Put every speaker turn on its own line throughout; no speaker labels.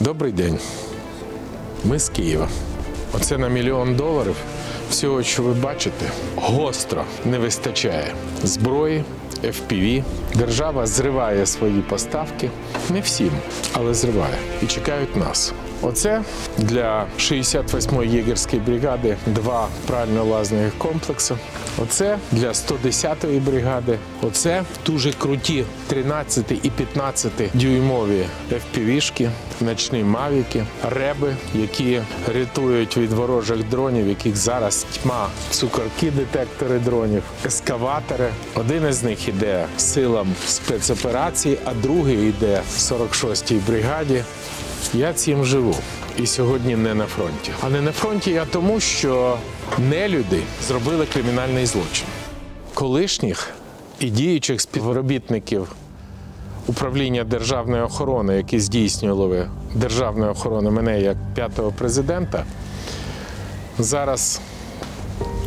Добрий день. Ми з Києва. Оце на мільйон доларів. Всього, що ви бачите, гостро не вистачає зброї, FPV. Держава зриває свої поставки. Не всім, але зриває. І чекають нас. Оце для 68-ї єгерської бригади два прально-лазних комплекси. Оце для 110-ї бригади. Оце дуже круті 13 і 15 дюймові FPV-шки, ночні мавіки, реби, які рятують від ворожих дронів, яких зараз тьма, цукорки, детектори дронів, ескаватори. Один із них іде силам спецоперації, а другий йде 46-й бригаді. Я цим живу. І сьогодні не на фронті. А не на фронті я тому, що нелюди зробили кримінальний злочин. Колишніх і діючих співробітників управління державної охорони, які здійснювали державну охорону мене як п'ятого президента, зараз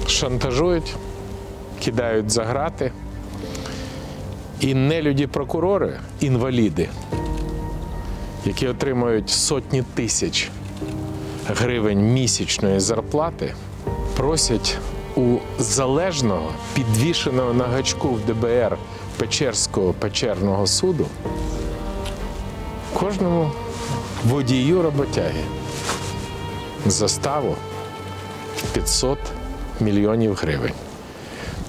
шантажують, кидають за грати. І нелюді прокурори, інваліди, які отримують сотні тисяч гривень місячної зарплати, просять у залежного, підвішеного на гачку в ДБР Печерського печерного суду кожному водію роботяги заставу 500 мільйонів гривень.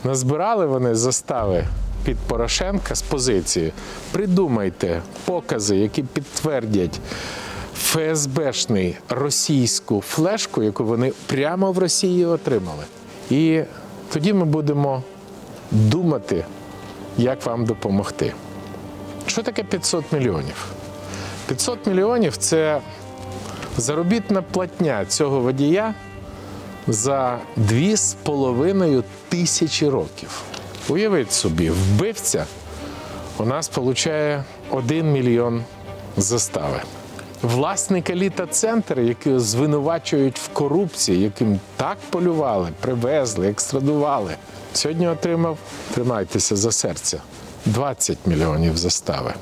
Назбирали вони застави під Порошенка з позиції. Придумайте покази, які підтвердять ФСБшний російську флешку, яку вони прямо в Росії отримали. І тоді ми будемо думати, як вам допомогти. Що таке 500 мільйонів? 500 мільйонів це заробітна платня цього водія за 2,5 тисячі років. Уявіть собі, вбивця у нас отримує 1 мільйон застави. Власник еліта центр, які звинувачують в корупції, яким так полювали, привезли, екстрадували, сьогодні отримав, тримайтеся за серце, 20 мільйонів застави.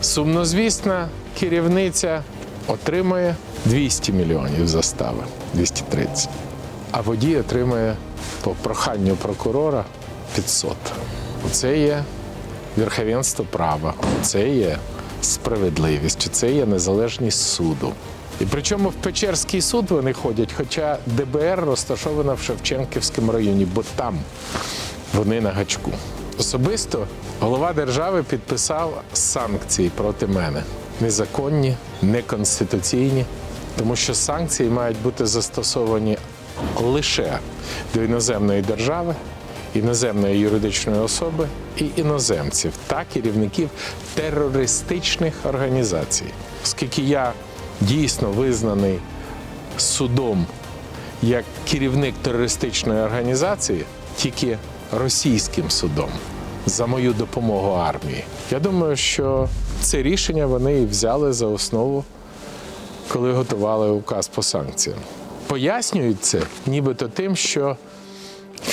Сумнозвісна керівниця отримує 200 мільйонів застави, 230. А водій отримує по проханню прокурора 500. Це є верховенство права, це є справедливість, це є незалежність суду. І причому в Печерський суд вони ходять, хоча ДБР розташована в Шевченківському районі, бо там вони на гачку. Особисто голова держави підписав санкції проти мене. Незаконні, неконституційні, тому що санкції мають бути застосовані лише до іноземної держави, іноземної юридичної особи і іноземців та керівників терористичних організацій. Оскільки я дійсно визнаний судом як керівник терористичної організації, тільки російським судом за мою допомогу армії. Я думаю, що це рішення вони і взяли за основу, коли готували указ по санкціям. Пояснюють це нібито тим, що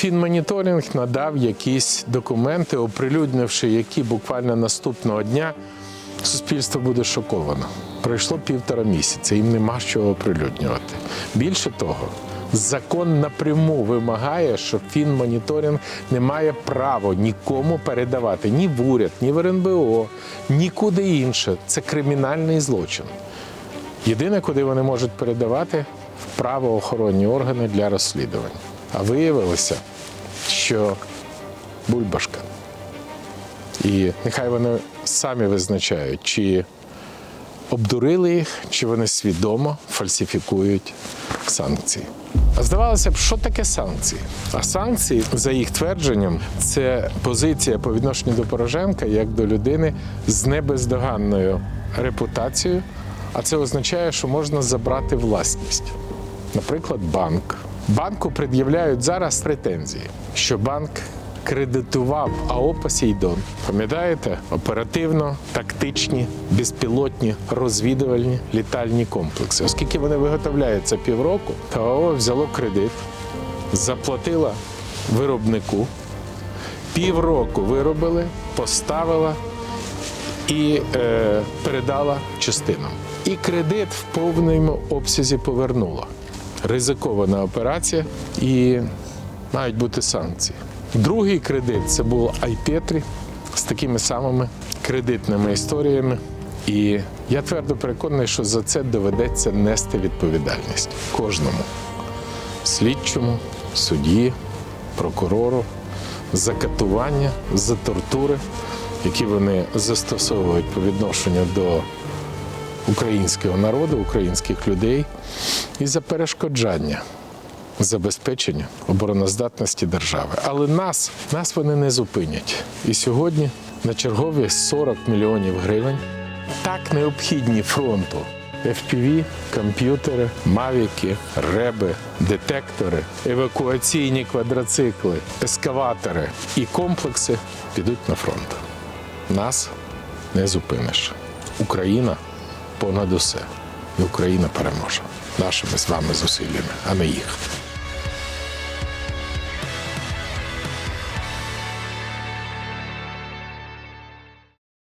Фінмоніторинг надав якісь документи, оприлюднивши, які буквально наступного дня суспільство буде шоковано. Пройшло півтора місяця, їм нема що оприлюднювати. Більше того, закон напряму вимагає, що фінмоніторинг не має права нікому передавати ні в уряд, ні в РНБО, нікуди інше. Це кримінальний злочин. Єдине, куди вони можуть передавати в правоохоронні органи для розслідувань. А виявилося, що бульбашка. І нехай вони самі визначають, чи обдурили їх, чи вони свідомо фальсифікують санкції. А здавалося б, що таке санкції? А санкції, за їх твердженням, це позиція по відношенню до Порошенка як до людини з небездоганною репутацією. А це означає, що можна забрати власність. Наприклад, банк. Банку пред'являють зараз претензії, що банк кредитував АО «Посейдон». Пам'ятаєте, оперативно, тактичні, безпілотні, розвідувальні літальні комплекси. Оскільки вони виготовляються півроку, то АО взяло кредит, заплатила виробнику, півроку виробили, поставила і е, передала частинам. І кредит в повному обсязі повернуло. Ризикована операція і мають бути санкції. Другий кредит це був Айпетрі з такими самими кредитними історіями. І я твердо переконаний, що за це доведеться нести відповідальність кожному слідчому, судді, прокурору за катування, за тортури, які вони застосовують по відношенню до українського народу, українських людей, і за перешкоджання забезпечення обороноздатності держави. Але нас, нас вони не зупинять. І сьогодні на чергові 40 мільйонів гривень так необхідні фронту. FPV, комп'ютери, мавіки, реби, детектори, евакуаційні квадроцикли, ескаватори і комплекси підуть на фронт. Нас не зупиниш. Україна понад усе. І Україна переможе нашими з вами зусиллями, а не їх.